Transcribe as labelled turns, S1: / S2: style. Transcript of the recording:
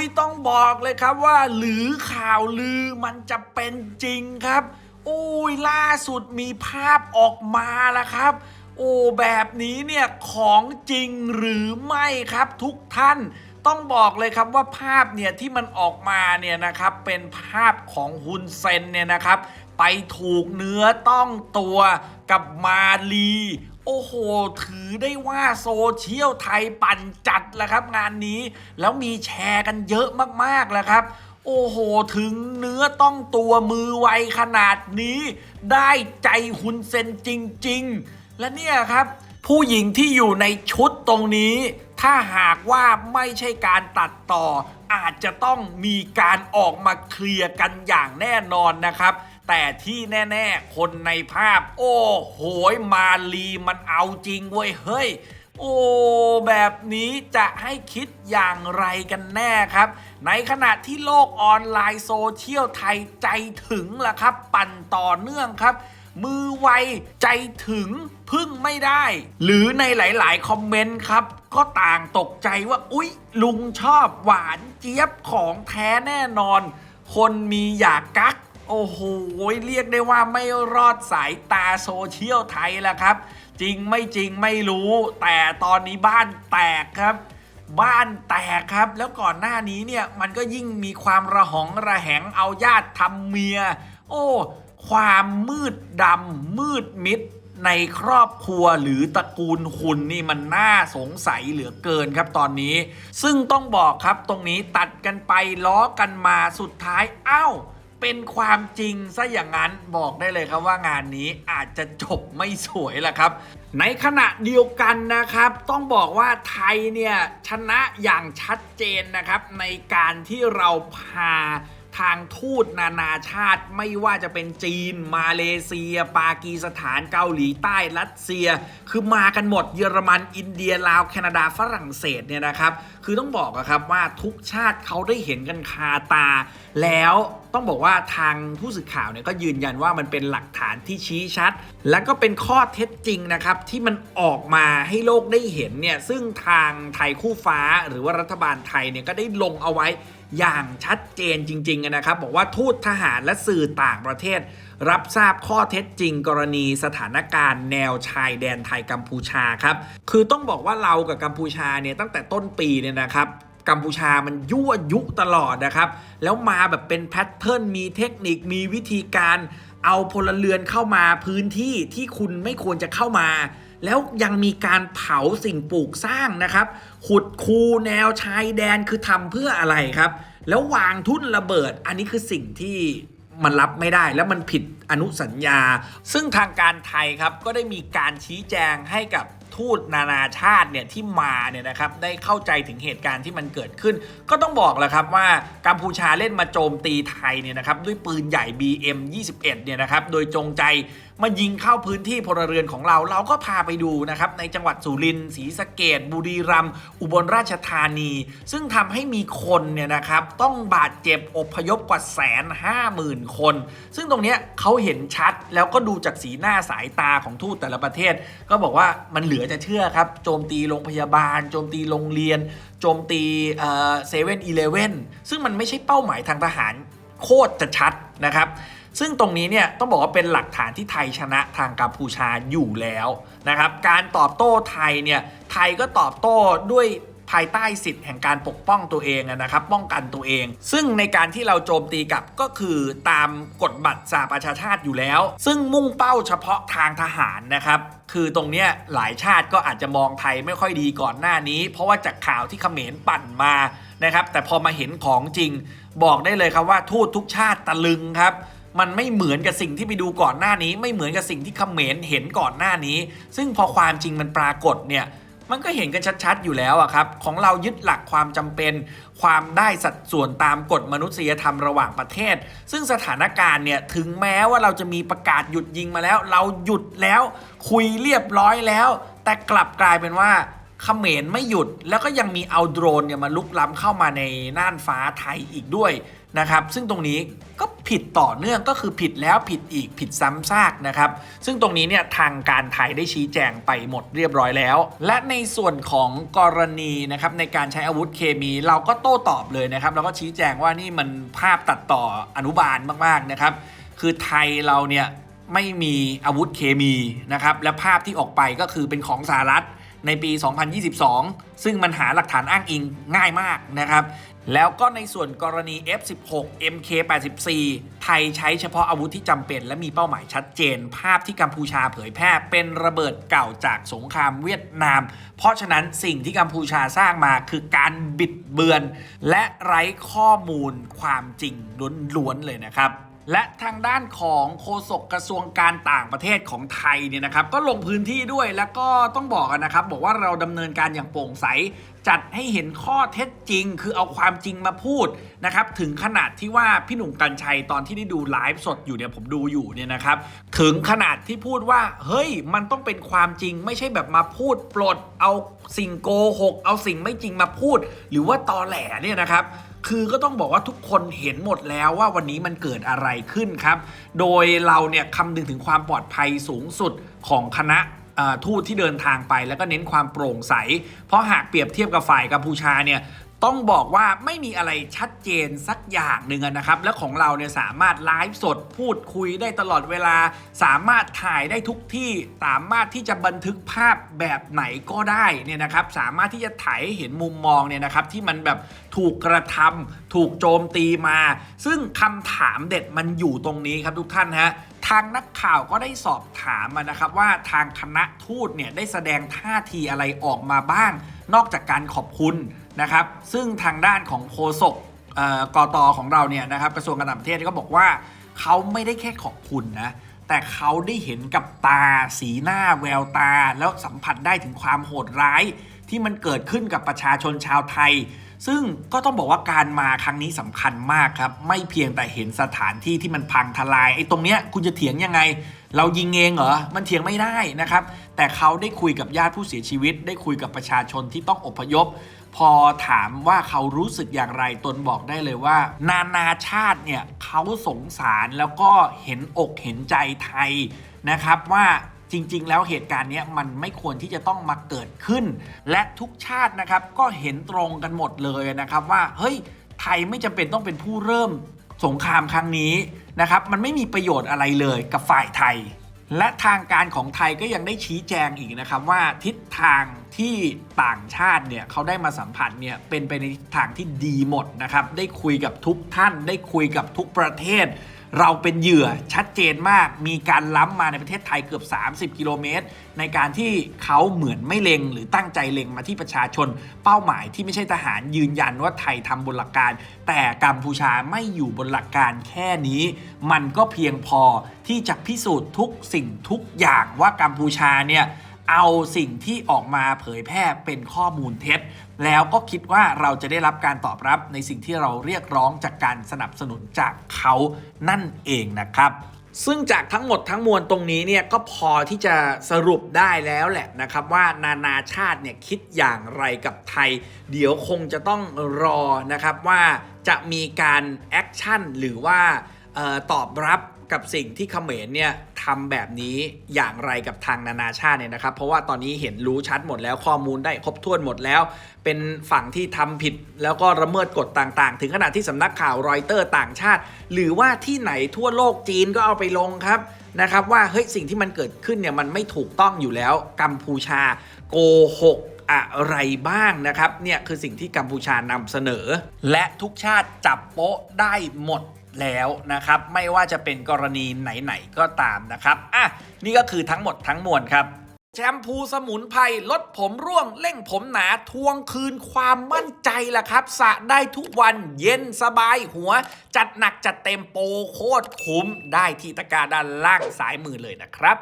S1: ยต้องบอกเลยครับว่า หรือข่าวลือมันจะเป็นจริงครับโอ้ยล่าสุดมีภาพออกมาแล้วครับ โอ้แบบนี้เนี่ยของจริงหรือไม่ครับทุกท่านต้องบอกเลยครับว่าภาพเนี่ยที่มันออกมาเนี่ยนะครับเป็นภาพของฮุนเซนเนี่ยนะครับ ไปถูกเนื้อต้องตัวกับมาลี โอ้โห ถือได้ว่าโซเชียลไทยปั่นจัดแล้วครับ งานนี้แล้วมีแชร์กันเยอะมากๆแล้วครับ โอ้โห ถึงเนื้อต้องตัวมือไวขนาดนี้ ได้ใจฮุนเซนจริง ๆ และเนี่ยครับ ผู้หญิงที่อยู่ในชุดตรงนี้ ถ้าหากว่าไม่ใช่การตัดต่อ อาจจะต้องมีการออกมาเคลียร์กันอย่างแน่นอนนะครับ แต่ที่แน่ ๆ คนในภาพ โอ้โหยมาลีมันเอาจริงเว้ยเฮ้ย โอ้ แบบนี้จะให้คิดอย่างไรกันแน่ครับ ในขณะที่โลกออนไลน์โซเชียลไทยใจถึงล่ะครับ ปั่นต่อเนื่องครับ มือไวใจถึงพึ่งไม่ได้ หรือในหลาย ๆ คอมเมนต์ครับ ก็ต่างตกใจว่า อุ๊ย ลุงชอบหวานเจี๊ยบของแท้แน่นอน คนมีอยากกัก โอ้โห เรียกได้ว่าไม่รอดสายตาโซเชียลไทยแล้วครับ จริงไม่จริงไม่รู้ แต่ตอนนี้บ้านแตกครับ บ้านแตกครับ แล้วก่อนหน้านี้เนี่ยมันก็ยิ่งมีความระหองระแหงเอาญาติทำเมีย โอ้ ความมืดดำมืดมิดในครอบครัวหรือตระกูลคุณนี่มันน่าสงสัยเหลือเกินครับตอนนี้ ซึ่งต้องบอกครับตรงนี้ตัดกันไปล้อกันมาสุดท้ายอ้าว เป็นความจริงซะอย่างนั้นบอกได้เลยครับว่างานนี้อาจจะจบไม่สวยละครับ ในขณะเดียวกันนะครับ ต้องบอกว่าไทยเนี่ยชนะอย่างชัดเจนนะครับ ในการที่เราพาทางทูตนานาชาติไม่ว่าจะเป็นจีน มาเลเซีย ปากีสถานเกาหลีใต้รัสเซีย คือมากันหมดเยอรมันอินเดียลาวแคนาดาฝรั่งเศสเนี่ยนะครับคือต้องบอกอะครับว่าทุกชาติเขาได้เห็นกันคาตา แล้วต้องบอกว่าทางผู้สื่อข่าวเนี่ยก็ยืนยันว่ามันเป็นหลักฐานที่ชี้ชัด และก็เป็นข้อเท็จจริงนะครับที่มันออกมาให้โลกได้เห็นเนี่ยซึ่งทางไทยคู่ฟ้าหรือว่ารัฐบาลไทยเนี่ยก็ได้ลงเอาไว้อย่างชัดเจนจริงๆนะครับบอกว่าทูตทหารและสื่อต่างประเทศ รับทราบข้อเท็จจริงกรณีสถานการณ์แนวชายแดนไทยกัมพูชาครับ คือต้องบอกว่าเรากับกัมพูชาเนี่ยตั้งแต่ต้นปีเนี่ยนะครับกัมพูชามันยั่วยุตลอดนะครับ แล้วมาแบบเป็นแพทเทิร์นมีเทคนิคมีวิธีการเอาพลเรือนเข้ามาพื้นที่ที่คุณไม่ควรจะเข้ามา แล้วยังมีการเผาสิ่งปลูกสร้างนะครับ ขุดคูแนวชายแดนคือทำเพื่ออะไรครับ แล้ววางทุ่นระเบิด อันนี้คือสิ่งที่ มันรับไม่ได้แล้วมันผิดอนุสัญญา ซึ่งทางการไทยครับก็ได้มีการชี้แจงให้กับทูตนานาชาติเนี่ยที่มาเนี่ยนะครับได้เข้าใจถึงเหตุการณ์ที่มันเกิดขึ้น ก็ต้องบอกแหละครับว่ากัมพูชาเล่นมาโจมตีไทยเนี่ยนะครับด้วยปืนใหญ่ BM 21เนี่ยนะครับโดยจงใจ มายิงเข้าพื้นที่พลเรือนของเรา เราก็พาไปดูนะครับในจังหวัดสุรินทร์ศรีสะเกดบุรีรัมย์อุบลราชธานี ซึ่งทำให้มีคนเนี่ยนะครับต้องบาดเจ็บอพยพกว่าแสนห้าหมื่นคน ซึ่งตรงนี้เขาเห็นชัดแล้วก็ดูจากสีหน้าสายตาของทูตแต่ละประเทศ ก็บอกว่ามันเหลือจะเชื่อครับ โจมตีโรงพยาบาล โจมตีโรงเรียน โจมตีเซเว่นอีเลเว่นซึ่งมันไม่ใช่เป้าหมายทางทหาร โคตรจะชัดนะครับ ซึ่งตรงนี้เนี่ยต้องบอกว่าเป็นหลักฐานที่ไทยชนะทางกัมพูชาอยู่แล้วนะครับการตอบโต้ไทยเนี่ยไทยก็ตอบโต้ด้วยภายใต้สิทธิ์แห่งการปกป้องตัวเองนะครับ ป้องกันตัวเอง ซึ่งในการที่เราโจมตีกลับก็คือตามกฎบัตรสหประชาชาติอยู่แล้ว ซึ่งมุ่งเป้าเฉพาะทางทหารนะครับคือตรงเนี้ยหลายชาติก็อาจจะมองไทยไม่ค่อยดีก่อนหน้านี้ เพราะว่าจากข่าวที่เขมรปั่นมา นะครับ แต่พอมาเห็นของจริง บอกได้เลยครับว่าทูตทุกชาติตะลึงครับมันไม่เหมือนกับสิ่งที่ไปดูก่อนหน้านี้ ไม่เหมือนกับสิ่งที่เขมรเห็นก่อนหน้านี้ ซึ่งพอความจริงมันปรากฏเนี่ยมันก็เห็นกันชัดๆอยู่แล้วอะครับ ของเรายึดหลักความจำเป็น ความได้สัดส่วนตามกฎมนุษยธรรมระหว่างประเทศ ซึ่งสถานการณ์เนี่ยถึงแม้ว่าเราจะมีประกาศหยุดยิงมาแล้ว เราหยุดแล้ว คุยเรียบร้อยแล้ว แต่กลับกลายเป็นว่า เขมรไม่หยุดแล้วก็ยังมีเอาโดรนเนี่ยมาลุกล้ำเข้ามาในน่านฟ้าไทยอีกด้วยนะครับซึ่งตรงนี้ก็ผิดต่อเนื่องก็คือผิดแล้วผิดอีกผิดซ้ำซากนะครับซึ่งตรงนี้เนี่ยทางการไทยได้ชี้แจงไปหมดเรียบร้อยแล้ว และในส่วนของกรณีนะครับในการใช้อาวุธเคมี เราก็โต้ตอบเลยนะครับเราก็ชี้แจงว่านี่มันภาพตัดต่ออนุบาลมากๆนะครับคือไทยเราเนี่ยไม่มีอาวุธเคมีนะครับและภาพที่ออกไปก็คือเป็นของสหรัฐ ในปี 2022 ซึ่งมันหาหลักฐานอ้างอิงง่ายมากนะครับ แล้วก็ในส่วนกรณี F16 MK84 ไทยใช้เฉพาะอาวุธที่จำเป็น และมีเป้าหมายชัดเจน ภาพที่กัมพูชาเผยแพร่เป็นระเบิดเก่าจากสงครามเวียดนาม เพราะฉะนั้นสิ่งที่กัมพูชาสร้างมาคือการบิดเบือน และไร้ข้อมูลความจริงล้วนๆเลยนะครับ และทางด้านของโฆษกกระทรวงการต่างประเทศของไทยเนี่ยนะครับก็ลงพื้นที่ด้วยแล้วก็ต้องบอกกันนะครับ บอกว่าเราดำเนินการอย่างโปร่งใส จัดให้เห็นข้อเท็จจริง คือเอาความจริงมาพูดนะครับ ถึงขนาดที่ว่าพี่หนุ่มกัญชัยตอนที่ได้ดูไลฟ์สดอยู่เนี่ยผมดูอยู่เนี่ยนะครับ ถึงขนาดที่พูดว่า เฮ้ย มันต้องเป็นความจริง ไม่ใช่แบบมาพูดปลด เอาสิ่งโกหก เอาสิ่งไม่จริงมาพูด หรือว่าตอแหลเนี่ยนะครับ คือก็ต้องบอกว่าทุกคนเห็นหมดแล้วว่าวันนี้มันเกิดอะไรขึ้นครับ โดยเราเนี่ยคำนึงถึงความปลอดภัยสูงสุดของคณะทูตที่เดินทางไปแล้วก็เน้นความโปร่งใส เพราะหากเปรียบเทียบกับฝ่ายกัมพูชาเนี่ย ต้องบอกว่าไม่มีอะไรชัดเจนสักอย่างหนึ่งนะครับ และของเราเนี่ยสามารถไลฟ์สดพูดคุยได้ตลอดเวลา สามารถถ่ายได้ทุกที่สามารถที่จะบันทึกภาพแบบไหนก็ได้เนี่ยนะครับ สามารถที่จะถ่ายหเห็นมุมมองเนี่ยนะครับ ที่มันแบบถูกกระทำถูกโจมตีมา ซึ่งคำถามเด็ดมันอยู่ตรงนี้ครับทุกท่านฮะทางนักข่าวก็ได้สอบถามมานะครับว่าทางคณะทูตเนี่ยได้แสดงท่าทีอะไรออกมาบ้าง นอกจากการขอบคุณ นะครับ ซึ่งทางด้านของโฆษกเอ่อกตของเราเนี่ยนะครับกระทรวงการต่างประเทศก็บอกว่าเขาไม่ได้แค่ขอบคุณนะแต่เขาได้เห็นกับตาสีหน้าแววตา แล้วสัมผัสได้ถึงความโหดร้าย ที่มันเกิดขึ้นกับประชาชนชาวไทย ซึ่งก็ต้องบอกว่าการมาครั้งนี้สำคัญมากครับ ไม่เพียงแต่เห็นสถานที่ที่มันพังทลายไอ้ตรงเนี้ยคุณจะเถียงยังไง เรายิงเองเหรอมันเถียงไม่ได้นะครับ แต่เขาได้คุยกับญาติผู้เสียชีวิต ได้คุยกับประชาชนที่ต้องอพยพ พอถามว่าเขารู้สึกอย่างไรตนบอกได้เลยว่า นานาชาติเนี่ยเขาสงสารแล้วก็เห็นอกเห็นใจไทยนะครับว่าจริง ๆ แล้วเหตุการณ์เนี้ยมันไม่ควรที่จะต้องมาเกิดขึ้น และทุกชาตินะครับก็เห็นตรงกันหมดเลยนะครับว่าเฮ้ยไทยไม่จำเป็นต้องเป็นผู้เริ่มสงครามครั้งนี้นะครับมันไม่มีประโยชน์อะไรเลยกับฝ่ายไทย และทางการของไทยก็ยังได้ชี้แจงอีกนะครับว่าทิศทางที่ต่างชาติเนี่ยเขาได้มาสัมผัสเนี่ยเป็นไปในทิศทางที่ดีหมดนะครับ ได้คุยกับทุกท่าน ได้คุยกับทุกประเทศ เราเป็นเหยื่อชัดเจนมาก มีการล้ำมาในประเทศไทยเกือบ 30 กิโลเมตร ในการที่เขาเหมือนไม่เล็ง หรือตั้งใจเล็งมาที่ประชาชน เป้าหมายที่ไม่ใช่ทหารยืนยันว่าไทยทำบนหลักการ แต่กัมพูชาไม่อยู่บนหลักการแค่นี้ มันก็เพียงพอที่จะพิสูจน์ทุกสิ่งทุกอย่างว่ากัมพูชาเนี่ย เอาสิ่งที่ออกมาเผยแพร่เป็นข้อมูลเท็จ แล้วก็คิดว่าเราจะได้รับการตอบรับในสิ่งที่เราเรียกร้องจากการสนับสนุนจากเขานั่นเองนะครับซึ่งจากทั้งหมดทั้งมวลตรงนี้เนี่ยก็พอที่จะสรุปได้แล้วแหละนะครับว่านานาชาติเนี่ยคิดอย่างไรกับไทย เดี๋ยวคงจะต้องรอนะครับว่าจะมีการแอคชั่นหรือว่าออตอบรับ กับสิ่งที่เขมรเนี่ยทำแบบนี้อย่างไรกับทางนานาชาติเนี่ยนะครับ เพราะว่าตอนนี้เห็นรู้ชัดหมดแล้วข้อมูลได้ครบถ้วนหมดแล้ว เป็นฝั่งที่ทำผิดแล้วก็ระเมิดกฎต่างๆ ถึงขนาดที่สำนักข่าวรอยเตอร์ต่างชาติ หรือว่าที่ไหนทั่วโลกจีนก็เอาไปลงครับนะครับว่าเฮ้ยสิ่งที่มันเกิดขึ้นเนี่ยมันไม่ถูกต้องอยู่แล้วกัมพูชาโกหกอะไรบ้างนะครับเนี่ยคือสิ่งที่กัมพูชานำเสนอ และทุกชาติจับโป๊ะได้หมด แล้วนะครับ ไม่ว่าจะเป็นกรณีไหนๆก็ตามนะครับอะนี่ก็คือทั้งหมดทั้งมวลครับแชมพูสมุนไพรลดผมร่วงเร่งผมหนาทวงคืนความมั่นใจล่ะครับสระได้ทุกวันเย็นสบายหัว จัดหนักจัดเต็มโปโคตรคุ้มได้ที่ตะกาด้านล่างสายมือเลยนะครับ